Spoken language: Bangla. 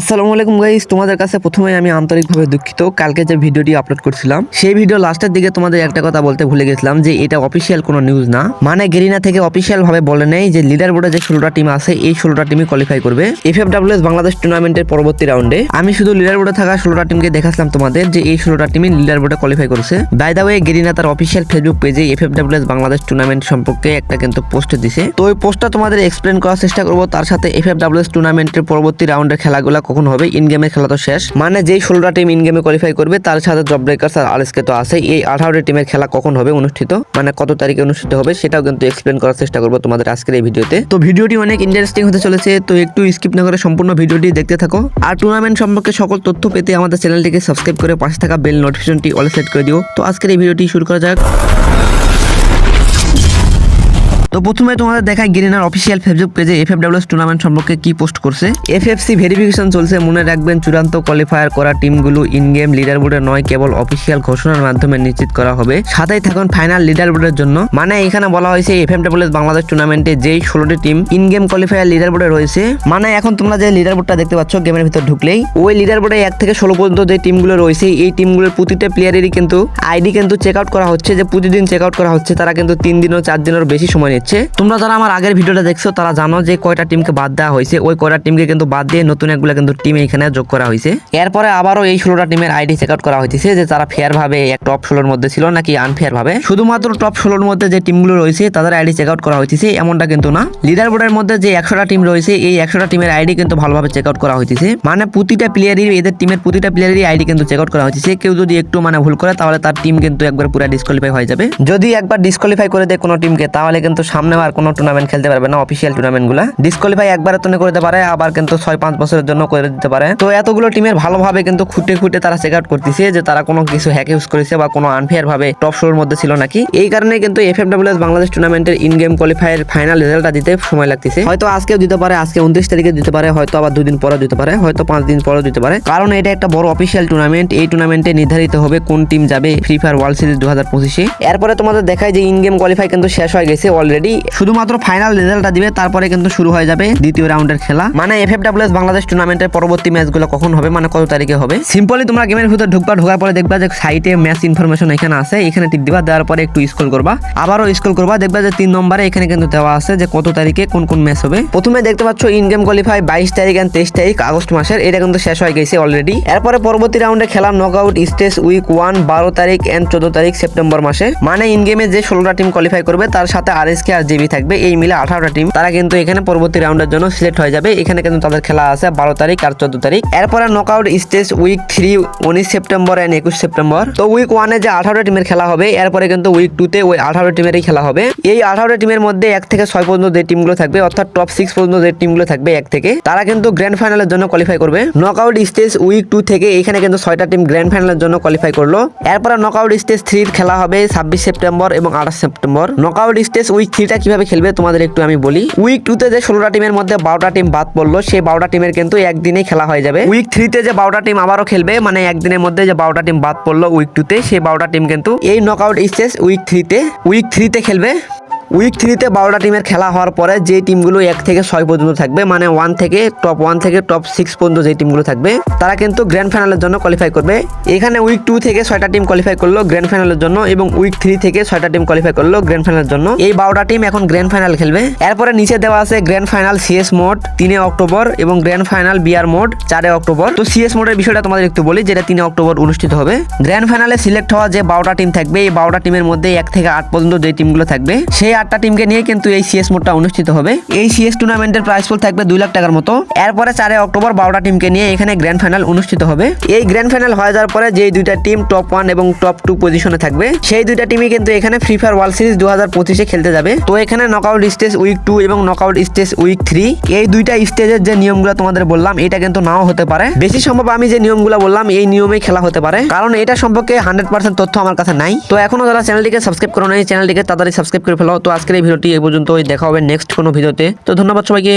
আসসালামু আলাইকুম গাইস তোমাদের কাছে প্রথমে আমি আন্তরিকভাবে দুঃখিত। কালকে যে ভিডিওটি আপলোড করছিলাম, সেই ভিডিও লাস্টের দিকে তোমাদের একটা কথা বলতে ভুলে গেছিলাম যে এটা অফিসিয়াল কোনো নিউজ না। মানে গেরিনা থেকে অফিসিয়াল ভাবে বলে নেই যে লিডার বোর্ডে যে ষোলোটা টিম আছে, এই ষোলোটা টিমই কোয়ালিফাই করবে। F F W S Bangladesh টুর্নামেন্টের পরবর্তী রাউন্ডে আমি শুধু লিডার বোর্ডে থাকা ষোলোটা টিমকে দেখাচ্ছিলাম তোমাদের যে এই ষোলোটা টিমই লিডার বোর্ডে কোয়ালিফাই করছে। বাই দা ওয়ে গেরিনা তার অফিসিয়াল ফেসবুক পেজে F F W S Bangladesh tournament সম্পর্কে একটা কিন্তু পোস্ট দিছে। তো ওই পোস্টটা তোমাদের এক্সপ্লেন করার চেষ্টা করব, তার সাথে এফ এফ ডাব্লিউএস টুর্নামেন্টের পরবর্তী রাউন্ডের খেলাগুলো কখন হবে ইন গেমের খেলা তো শেষ। মানে যেই ষোলোটা টিম ইন গেমে কোয়ালিফাই করবে, তার সাথে জব ব্রেকার্স আর আরএসকে তো আছে এই আঠারোটি টিমের খেলা কখন হবে অনুষ্ঠিত? মানে কত তারিখে অনুষ্ঠিত হবে, সেটাও কিন্তু এক্সপ্লেন করার চেষ্টা করব তোমাদের আজকের এই ভিডিওতে। তো ভিডিওটি অনেক ইন্টারেস্টিং হতে চলেছে, তো একটু স্কিপ না করে সম্পূর্ণ ভিডিওটি দেখতে থাকো। আর টুর্নামেন্ট সম্পর্কে সকল তথ্য পেতে আমাদের চ্যানেলটিকে সাবস্ক্রাইব করে পাশে থাকা বেল নোটিফিকেশনটি অল সেট করে দিও। তো আজকের এই ভিডিওটি শুরু করা যাক। তো প্রথমে তোমাদের দেখায় গেরিনার অফিসিয়াল ফেসবুক পেজে F F W S tournament সম্পর্কে কি পোস্ট করছে। এফএফসি ভেরিফিকেশন চলছে, মনে রাখবেন চূড়ান্ত কোয়ালিফায়ার করা টিমগুলো ইন গেম লিডার বোর্ডে নয়, কেবল অফিসিয়াল ঘোষণার মাধ্যমে নিশ্চিত করা হবে। সাথেই থাকুন ফাইনাল লিডার বোর্ডের জন্য। মানে এখানে বলা হয়েছে এফ এম ডাব্লিউএস বাংলাদেশ টুর্নামেন্টে যেই ষোলোটি team in game qualifier leader বোর্ডে রয়েছে। মানে এখন তোমরা যে লিডার বোর্ডটা দেখতে পাচ্ছ গেমের ভিতর ঢুকলেই, ওই লিডার বোর্ডে এক থেকে ষোলো পর্যন্ত যে টিমগুলো রয়েছে, এই টিমগুলোর প্রতিটা প্লেয়ারেরই কিন্তু আইডি কিন্তু চেক আউট করা হচ্ছে। যে প্রতিদিন চেক আউট করা হচ্ছে, তারা কিন্তু তিন দিনও চার দিনের বেশি সময় নিচ্ছে। তোমরা যারা আমার আগের ভিডিওটা দেখছ, তারা জানো যে কয়টা টিমকে বাদ দেওয়া হয়েছে। ওই কয়টা টিমকে কিন্তু বাদ দিয়ে নতুন একগুলো কিন্তু টিম এখানে যোগ করা হয়েছে। এরপরে আবারও এই ষোলোটা টিমের আইডি চেক আউট করা হয়েছে যে তারা ফেয়ার ভাবে টপ ষোলোর মধ্যে ছিল নাকি আনফেয়ার ভাবে। শুধুমাত্র টপ ষোলোর মধ্যে যে টিমগুলো রয়েছে, তাদের আইডি চেক আউট করা হয়েছে এমনটা কিন্তু না। লিডার বোর্ডের মধ্যে যে একশোটা টিম রয়েছে, এই একশোটা টিমের আইডি কিন্তু ভালোভাবে চেক আউট করা হয়েছে মানে প্রতিটা প্লেয়ারই এদের টিমের প্রতিটা প্লেয়ারই আইডি কিন্তু চেক আউট করা হয়েছে কেউ যদি একটু মানে ভুল করে, তাহলে তার টিম কিন্তু একবার পুরো ডিসকোয়ালিফাই হয়ে যাবে। যদি একবার ডিসকোয়ালিফাই করে দেয় কোনো টিমকে তাহলে কিন্তু সামনে আর কোনো টুর্নামেন্ট খেলতে পারবে না অফিসিয়াল টুর্নামেন্টগুলো ডিসকোয়ালিফাই একবারের জন্য করে দিতে পারে, আবার কিন্তু ছয় পাঁচ বছরের জন্য করে দিতে পারে। তো এতগুলো টিমের ভালোভাবে কিন্তু খুঁটে খুঁটে তারা চেক আউট করতেছে যে তারা কোনো কিছু হ্যাক ইউজ করেছে বা কোনো আনফেয়ার ভাবে টপ শোর মধ্যে ছিল নাকি। এই কারণে কিন্তু এফ এফ ডাব্লিউএস বাংলাদেশ টুর্নামেন্টের ইন গেম কোয়ালিফায়ার ফাইনাল রেজাল্টটা দিতে সময় লাগতেছে। হয়তো আজকেও দিতে পারে, আজকে উনত্রিশ তারিখে দিতে পারে, হয়তো আবার দুই দিন পরে দিতে পারে, হয়তো পাঁচ দিন পরে দিতে পারে। কারণ এটা একটা বড় অফিসিয়াল টুর্নামেন্ট এই টুর্নামেন্টে নির্ধারিত হবে কোন টিম যাবে ফ্রি ফায়ার ওয়ার্ল্ড সিরিজ দু হাজার পঁচিশে। এরপরে তোমাদের দেখায় যে ইন গেম কোয়ালিফাই কিন্তু শেষ হয়ে গেছে অলরেডি শুধুমাত্র ফাইনাল রেজাল্টটা দিবে, তারপরে কিন্তু শুরু হয়ে যাবে দ্বিতীয় রাউন্ডের খেলা। মানে এফ এফ ডাব্লিউএস বাংলাদেশ টুর্নামেন্টের পরবর্তী ম্যাচগুলো কখন হবে? মানে কত তারিখে হবে? সিম্পলি তোমরা গেমের ভিতর ঢুকবা, ঢোকার পরে দেখবা যে সাইটে ম্যাচ ইনফরমেশন এখানে আছে, এখানে টিপ দিবা, দেওয়ার পরে একটু স্ক্রল করবা। আবারও স্ক্রল করবা, দেখবা যে তিন নম্বরে এখানে কিন্তু দেওয়া আছে যে কত তারিখে কোন কোন ম্যাচ হবে। প্রথমে দেখতে পাচ্ছ ইন গেম কোয়ালিফাই বাইশ তারিখ এন্ড তেইশ তারিখ, আগস্ট মাসের। এটা কিন্তু শেষ হয়ে গেছে অলরেডি এরপরে পরবর্তী রাউন্ডে খেলা নকআউট স্টেজ উইক ওয়ান বারো তারিখ এন্ড চোদ্দ তারিখ সেপ্টেম্বর মাসে। মানে ইন গেমে যে ষোলোটা টিম কোয়ালিফাই করবে, তার সাথে আর এস কে আর জিবি থাকবে। এই মিলে আঠারোটা টিম তারা কিন্তু এখানে পরবর্তী রাউন্ডের জন্য সিলেক্ট হয়ে যাবে। এখানে কিন্তু তাদের খেলা আছে বারো তারিখ আর চোদ্দ তারিখ। এরপরে নকআউট স্টেজ উইক থ্রি উনিশ সেপ্টেম্বর এন্ড একুশ সেপ্টেম্বর। তো উইক ওয়ানে যে আঠারো টিমের খেলা হবে, এরপরে কিন্তু উইক টুতে ওই আঠারো টিমেরই খেলা হবে। এই আঠারো টিমের মধ্যে এক থেকে ছয় পর্যন্ত যে টিমগুলো থাকবে, অর্থাৎ টপ সিক্স পর্যন্ত যে টিমগুলো থাকবে এক থেকে, তারা কিন্তু গ্র্যান্ড ফাইনালের জন্য কোয়ালিফাই করবে। নকআউট স্টেজ উইক টু থেকে এখানে কিন্তু ছয়টা টিম গ্র্যান্ড ফাইনালের জন্য কোয়ালিফাই করল। এরপরে নকআউট স্টেজ থ্রির খেলা হবে ছাব্বিশ সেপ্টেম্বর এবং আঠাশ সেপ্টেম্বর। নকআউট স্টেজ উইক থ্রিটা কীভাবে খেলবে তোমাদের একটু আমি বলি। উইক টু তে যে ষোলোটা টিমের মধ্যে বারোটা টিম বাদ পড়ল সেই বারোটা টিমের কিন্তু একদিনে খেলা হয়ে যাবে। উইক থ্রি তে যে বারোটা টিম আবারও খেলবে মানে একদিনের মধ্যে যে বারোটা টিম বাদ পড়ল উইক টু তে সেই বারোটা টিম কিন্তু এই knock out stage week three তে উইক থ্রি তে খেলবে। উইক থ্রিতে বারোটা টিমের খেলা হওয়ার পরে যে টিমগুলো এক থেকে ছয় পর্যন্ত থাকবে মানে ওয়ান থেকে টপ ওয়ান থেকে টপ সিক্স পর্যন্ত যে টিমগুলো থাকবে, তারা কিন্তু গ্র্যান্ড ফাইনালের জন্য কোয়ালিফাই করবে। এখানে উইক টু থেকে ছয়টা টিম কোয়ালিফাই করল গ্র্যান্ড ফাইনালের জন্য এবং উইক থ্রি থেকে ছয়টা টিম কোয়ালিফাই করল গ্র্যান্ড ফাইনালের জন্য। এই বারোটা টিম এখন গ্র্যান্ড ফাইনাল খেলবে। এরপরে নিচে দেওয়া আছে গ্র্যান্ড ফাইনাল সিএস মোড তিনে অক্টোবর এবং গ্র্যান্ড ফাইনাল বিআর মোড চারে অক্টোবর। তো সিএস মোডের বিষয়টা তোমাদের একটু বলি, যেটা তিনে অক্টোবর অনুষ্ঠিত হবে। গ্র্যান্ড ফাইনালে সিলেক্ট হওয়া যে বারোটা টিম থাকবে, এই বারোটা টিমের মধ্যে এক থেকে আট পর্যন্ত যে টিমগুলো থাকবে, সেই আটটা টিমকে নিয়ে কিন্তু এই সিএস মোডটা অনুষ্ঠিত হবে। এই সিএস টুর্নামেন্টের প্রাইস পুল থাকবে দুই লাখ টাকার মতো। এরপরে চারে অক্টোবর বারোটা টিমকে নিয়ে এখানে গ্র্যান্ড ফাইনাল অনুষ্ঠিত হবে। এই গ্র্যান্ড ফাইনাল হয়ে যাওয়ার পরে যে দুইটা টিম টপ ওয়ান এবং টপ টু পজিশনে থাকবে, সেই দুইটা টিমই কিন্তু এখানে ফ্রি ফায়ার ওয়ার্ল্ড সিরিজ দু হাজার পঁচিশে খেলতে যাবে। তো এখানে নকআউট স্টেজ উইক টু এবং নকআউট স্টেজ উইক থ্রি এই দুইটা স্টেজের যে নিয়মগুলো তোমাদের বললাম, এটা কিন্তু নাও হতে পারে। বেশি সম্ভব আমি যে নিয়মগুলো বললাম, এই নিয়মেই খেলা হতে পারে। কারণ এটা সম্পর্কে হান্ড্রেড পার্সেন্ট তথ্য আমার কাছে নাই। তো এখনও যারা চ্যানেলটিকে সাবস্ক্রাইব করো না এই চ্যানেলটিকে তাড়াতাড়ি সাবস্ক্রাইব করে ফেলো। তো আজকের এই ভিডিওটি এই পর্যন্ত দেখা হবে নেক্সট কোনো ভিডিওতে। তো ধন্যবাদ সবাইকে।